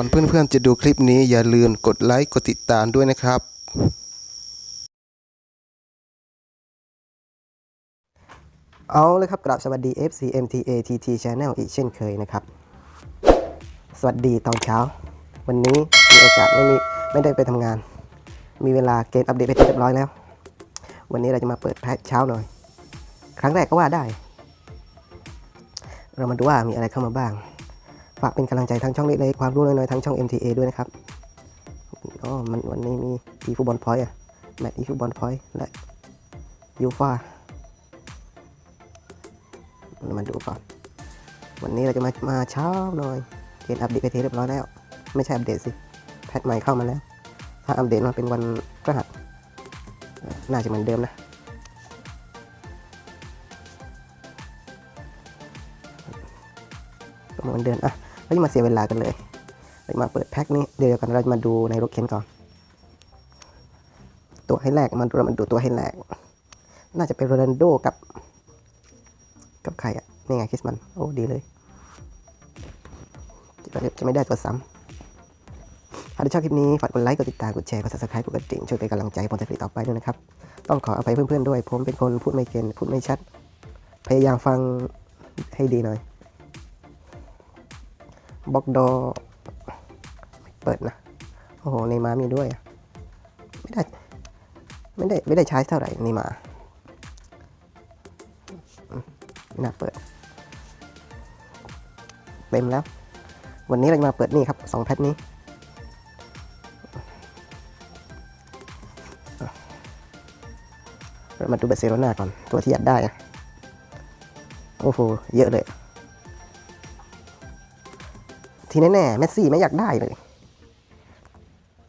อนเพื่อนๆจะดูคลิปนี้อย่าลืมกดไลค์กดติดตามด้วยนะครับ เอาเลยครับกราบสวัสดี FC MTA TT Channel อีกเช่นเคยนะครับ สวัสดีตอนเช้า วันนี้มีโอกาสไม่มีไม่ได้ไปทำงาน มีเวลาเกมอัปเดตไปเรียบร้อยแล้ว วันนี้เราจะมาเปิดแพ็คเช้าหน่อย ครั้งแรกก็ว่าได้ เรามาดูว่ามีอะไรเข้ามาบ้าง ฝากเป็นกำลังใจทางช่องเล็กๆความรู้น้อยๆทางช่อง MTA ด้วยนะครับอ๋อมันวันนี้มีอีฟุตบอลพอยต์อะแมตช์อีฟุตบอลพอยต์และยูฟาเรามาดูก่อน วันนี้เราจะมามาเช้าหน่อยเกณฑ์อัปเดตไปเทเรียบร้อยแล้ว ไม่ใช่อัปเดตสิ แพทใหม่เข้ามาแล้ว ถ้าอัปเดตมาเป็นวันพฤหัสน่าจะเหมือนเดิมนะก็เหมือนเดิมอะ เราจะมาเสียเวลากันเลยเราจะมาเปิดแพ็คนี้เดี๋ยวกันเราจะมาดูในรถเข็นก่อน ตัวให้แรกมาดูเรามาดูตัวให้แรก น่าจะเป็นโรนัลโดกับ กับใครอะนี่ไงคริสมันโอ้ดีเลยจะจะไม่ได้ตัวซ้ำถ้าชอบคลิปนี้ฝากกดไลค์กดติดตามกดแชร์กด subscribe กดกระดิ่งช่วยเป็นกำลังใจผมจะผลิตต่อไปด้วยนะครับ ต้องขออภัยเพื่อนๆด้วย ผมเป็นคนพูดไม่เก่งพูดไม่ชัด พยายามฟังให้ดีหน่อย บล็อกดอเปิดนะ โอ้โห ในมามีด้วย ไม่ได้ ไม่ได้ ไม่ได้ใช้เท่าไหร่ในมาน่าเปิด เต็มแล้ว วันนี้เราจะมาเปิดนี่ครับสองแพทนี้เรามาดูเบอร์เซโรนาก่อน ตัวที่อยากได้ โอ้โห เยอะเลย ทีแน่ๆเมสซี่ไม่อยากได้เลย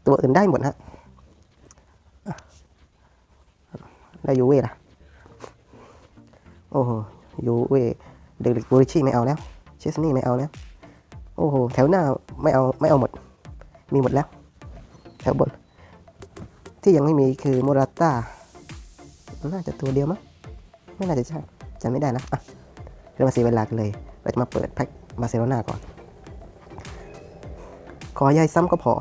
ตัวอื่นได้หมดฮะอะได้ยูเว่ละโอ้โหยูเว่เดลิกบูริชี่ไม่เอาแล้ว เชสนี่ไม่เอาแล้ว โอ้โห แถวหน้าไม่เอาไม่เอาหมด มีหมดแล้ว แถวบน ที่ยังไม่มีคือโมราต้า น่าจะตัวเดียวมั้ง ไม่น่าจะใช่จำไม่ได้นะ อะเรามาเสียเวลากันเลย เราจะมาเปิดแพ็คบาเซโลนาก่อน ขอย้ายซ้ำก็พอ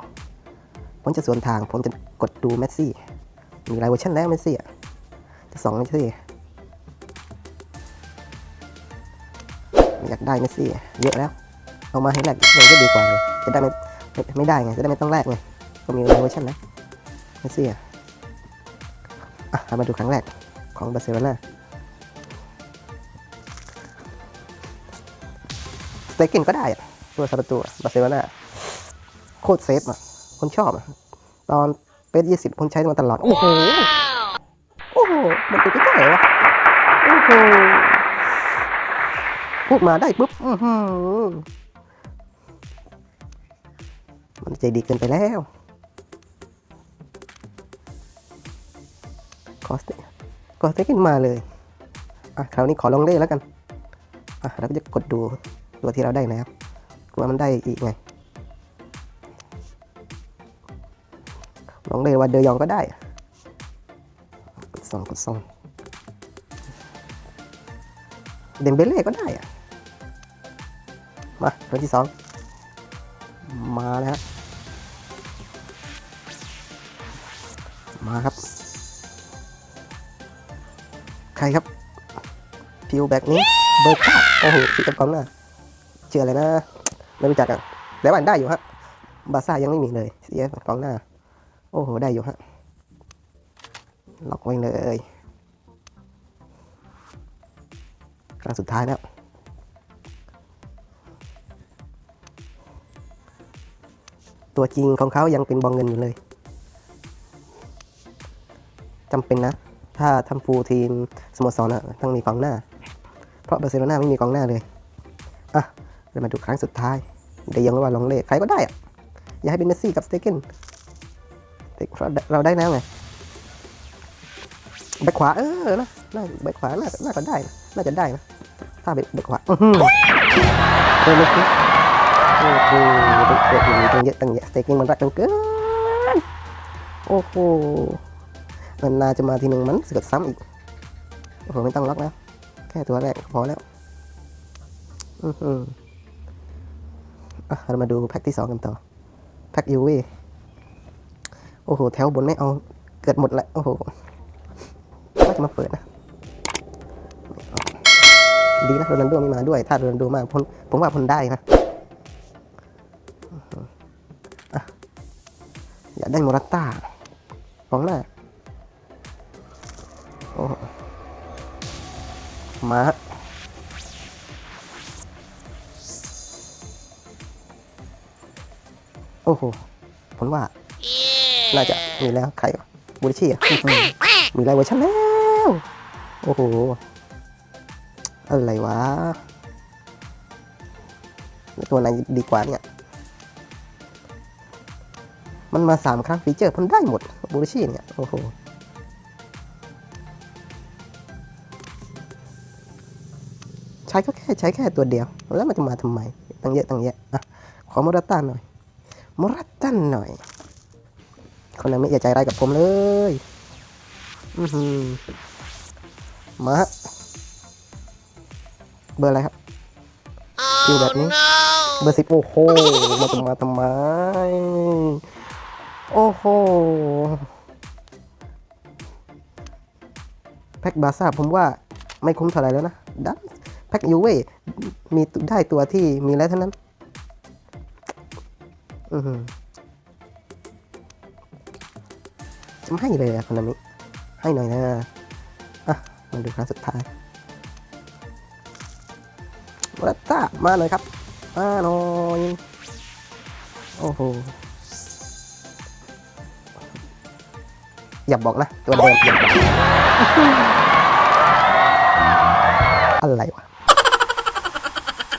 ผมจะสวนทาง ผมจะกดดูเมสซี่ มีหลายเวอร์ชันแล้วเมสซี่อะ จะสองเมสซี่อยากได้เมสซี่เยอะแล้ว เอามาให้แลกเลยก็ดีกว่าเลยจะได้ไม่ไม่ได้ไง จะได้ไม่ต้องแลกไง ก็มีหลายเวอร์ชันแล้วเมสซี่อะเรามาดูครั้งแรกของบาร์เซโลนาสเตเกนก็ได้ตัวสารตัวบาร์เซโลนา โคตรเซฟอะ คนชอบอะ ตอนเป็นยี่สิบคนใช้มาตลอด โอ้โห โอ้โห มันเป็นไปได้เหรอวะโอ้โห พูดมาได้ปุ๊บอือหือมันใจดีเกินไปแล้ว คอสเตคอสเตขึ้นมาเลย อะ คราวนี้ขอลองเล่แล้วกัน อะ เราก็จะกดดูตัวที่เราได้นะครับกลัวมันได้อีกไง ลองเลยว่าเดยองก็ได้กดสองกดสองเดมเบเล่ก็ได้อะมาตัวที่สองมาแล้วมาครับ ใครครับพิวแบ็กนี้เบอร์ก้าโอ้โหพี่กับกองหน้าเชื่ออะไรนะ ไม่รู้จักอะแต่ว่าได้อยู่ฮะบาซ่ายังไม่มีเลยเสียกองหน้า โอ้โห ได้อยู่ฮะ ล็อกไว้เลยครั้งสุดท้ายแล้ว ตัวจริงของเขายังเป็นบองเงินอยู่เลยจำเป็นนะ ถ้าทำฟูลทีมสโมสรอะต้องมีกองหน้า เพราะบาร์เซโลนาไม่มีกองหน้าเลย อะเรามาดูครั้งสุดท้าย เดี๋ยวยังว่าลองเลขใครก็ได้อะอย่าให้เป็นเมสซี่กับสเตเกน เราได้แล้วไงแบ็คขวาเออนะน่าแบ็คขวาน่าน่าจะได้น่าจะได้นะถ้าแบ็คแบ็คขวาอื้อหือเออเมสซี่โอ้โหเด็กเด็กตั้งเยอะตั้งเยอะเตเกนมันรักกันเกินโอ้โหมันนาจะมาทีหนึ่งมันเสือกซ้ำอีกโอ้โหไม่ต้องล็อกแล้วแค่ตัวแรกพอแล้ว อือหือเรามาดูแพ็กที่สองกันต่อ แพ็กยูวี โอ้โห แถวบนไม่เอา เกิดหมดแล้วโอ้โหว่าจะมาเปิดนะ ดีนะโรนัลโดไม่มาด้วย ถ้าโรนัลโดมาผมผมว่าพนได้นะอยากได้โมราต้าของหน้าโอ้มาโอ้โหผมว่า น่าจะมีแล้วใครวะบูริชี่อะอื้อหือมีลายเวอร์ชันแล้ว โอ้โห อะไรวะ ตัวไหนดีกว่าเนี่ย มันมาสามครั้งฟีเจอร์มันได้หมดบูริชี่เนี่ย โอ้โหใช้ก็แค่ใช้แค่ตัวเดียว แล้วมันจะมาทำไมตั้งเยอะตั้งแยะอะขอโมราต้าหน่อยโมราต้าหน่อย คนนั้นไม่อย่าใจร้ายกับผมเลย อือหือมาฮะเบอร์อะไรครับคิวแบบนี้ เบอร์สิบโอ้โห มาทำมาทำไม โอ้โห แพ็กบาซ่าผมว่าไม่คุ้มเท่าไหร่แล้วนะได้แพ็กยูเว่มีได้ตัวที่มีแล้วเท่านั้น อือหือ ไม่ให้เลยอะคนนี้ให้หน่อยนะอะมาดูครั้งสุดท้ายวัตตามาหน่อยครับ มาหน่อยโอ้โหอย่าบอกนะ ตัวเดิมอย่าบอกอะไรวะ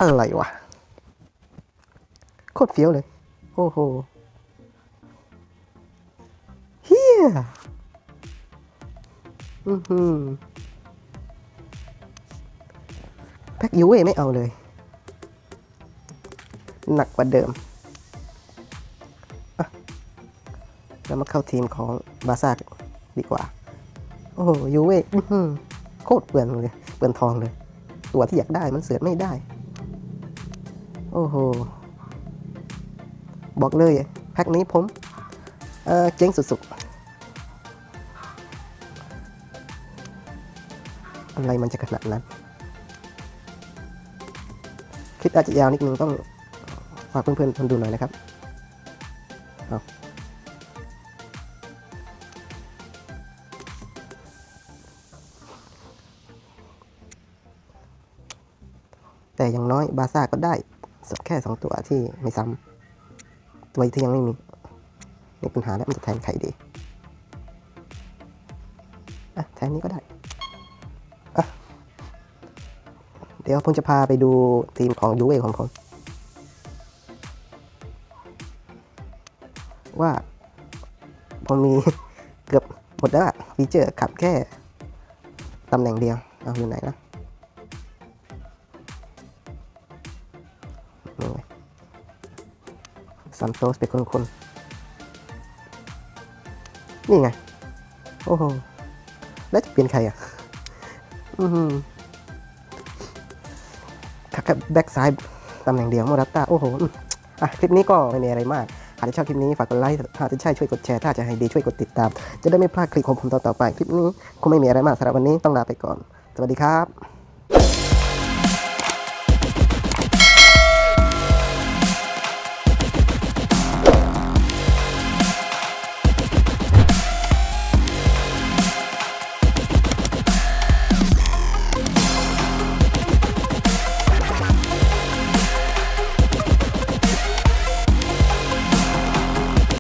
อะไรวะ โคตรเฟี้ยวเลย โอ้โห ยอือหือแพ็กยูเวไม่เอาเลย หนักกว่าเดิมแล้วมาเข้าทีมของบาซ่าดีกว่า โอ้โหยูเว่อื้ออโคตรเปลือนเลยเปลือนทองเลย ตัวที่อยากได้มันเสือไม่ได้ โอ้โห บอกเลยแพ็คนี้ผม เออเจ๊งสุดๆ อะไรมันจะขนาดนั้นคลิปอาจจะยาวนิดนึงต้องฝากเพื่อนๆทนดูหน่อยนะครับแต่อย่างน้อยบาซ่าก็ได้สักแค่สองตัวที่ไม่ซ้ำตัวที่ยังไม่มีนี่ปัญหาแล้วมันจะแทนใครดี อะ แทนนี้ก็ได้ เดี๋ยวผมจะพาไปดูทีมของยูเอของผมว่าผมมีเกือบหมดแล้วอะฟีเจอร์ขับแค่ตำแหน่งเดียว เอาอยู่ไหนนะซันโตสเป็นคนคนนี่ไง โอ้โห แล้วจะเปลี่ยนใครอะ อือหือขับแบ็กซ้ายตำแหน่งเดียวโมรัตตาโอ้โหอะคลิปนี้ก็ไม่มีอะไรมากหากชอบคลิปนี้ฝากกดไลค์ถ้าจะใช่ช่วยกดแชร์ถ้าจะให้ดีช่วยกดติดตาม จะได้ไม่พลาดคลิปของผมตอนต่อไป คลิปนี้คงไม่มีอะไรมากสำหรับวันนี้ต้องลาไปก่อน สวัสดีครับ